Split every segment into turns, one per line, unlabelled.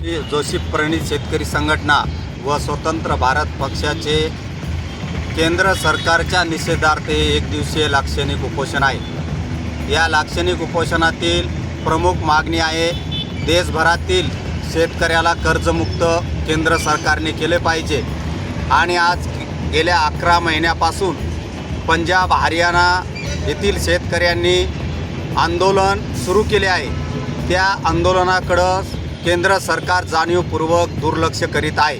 जोशी प्रणित शेतकरी संघटना व स्वतंत्र भारत पक्षाचे केंद्र सरकारच्या निषेधार्थ हे एक दिवसीय लाक्षणिक उपोषण आहे. या लाक्षणिक उपोषणातील प्रमुख मागणी आहे देशभरातील शेतकऱ्याला कर्जमुक्त केंद्र सरकारने केले पाहिजे. आणि आज गेल्या अकरा महिन्यापासून पंजाब हरियाणा येथील शेतकऱ्यांनी आंदोलन सुरू केले आहे. त्या आंदोलनाकडं केंद्र सरकार जाणीवपूर्वक दुर्लक्ष करीत आहे.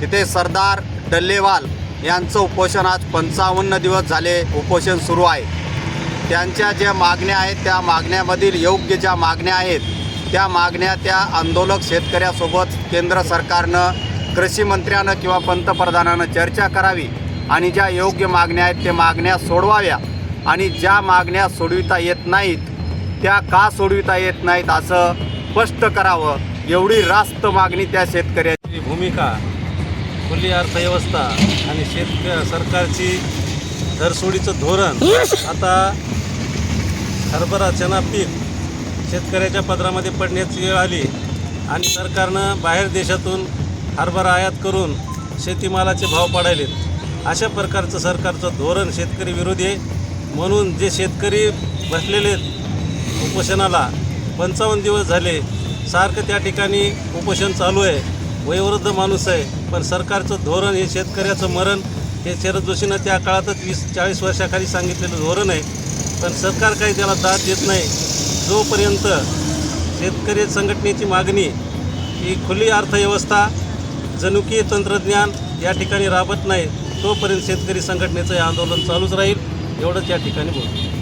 तिथे सरदार डल्लेवाल यांचं उपोषण आज पंचावन्न दिवस झाले उपोषण सुरू आहे. त्यांच्या ज्या मागण्या आहेत त्या मागण्यामधील योग्य ज्या मागण्या आहेत त्या मागण्या त्या आंदोलक शेतकऱ्यासोबत केंद्र सरकारनं कृषी मंत्र्यानं किंवा पंतप्रधानानं चर्चा करावी आणि ज्या योग्य मागण्या आहेत त्या मागण्या सोडवाव्या. आणि ज्या मागण्या सोडविता येत नाहीत त्या का सोडविता येत नाहीत असं स्पष्ट करावं. एवढी रास्त मागणी त्या
शेतकऱ्याची. भूमिका खुली अर्थव्यवस्था आणि शेतक सरकारची धरसोडीचं धोरण. आता हरभरा चना पीक शेतकऱ्याच्या पदरामध्ये पडण्याची वेळ आली आणि सरकारनं बाहेर देशातून हरभरा आयात करून शेतीमालाचे भाव पाडायलेत. अशा प्रकारचं सरकारचं धोरण शेतकरी विरोधी आहे. म्हणून जे शेतकरी बसलेले आहेत उपोषणाला पंचावन्न दिवस झाले. सारखं त्या ठिकाणी उपोषण चालू आहे. वयोवृद्ध माणूस आहे. पण सरकारचं धोरण हे शेतकऱ्याचं मरण हे शरद जोशीनं त्या काळातच वीस चाळीस वर्षाखाली सांगितलेलं धोरण आहे. पण सरकार काही त्याला दाद देत नाही. जोपर्यंत शेतकरी संघटनेची मागणी ही खुली अर्थव्यवस्था जनुकीय तंत्रज्ञान या ठिकाणी राबत नाही तोपर्यंत शेतकरी संघटनेचं हे आंदोलन चालूच राहील. एवढंच या ठिकाणी बोलतो.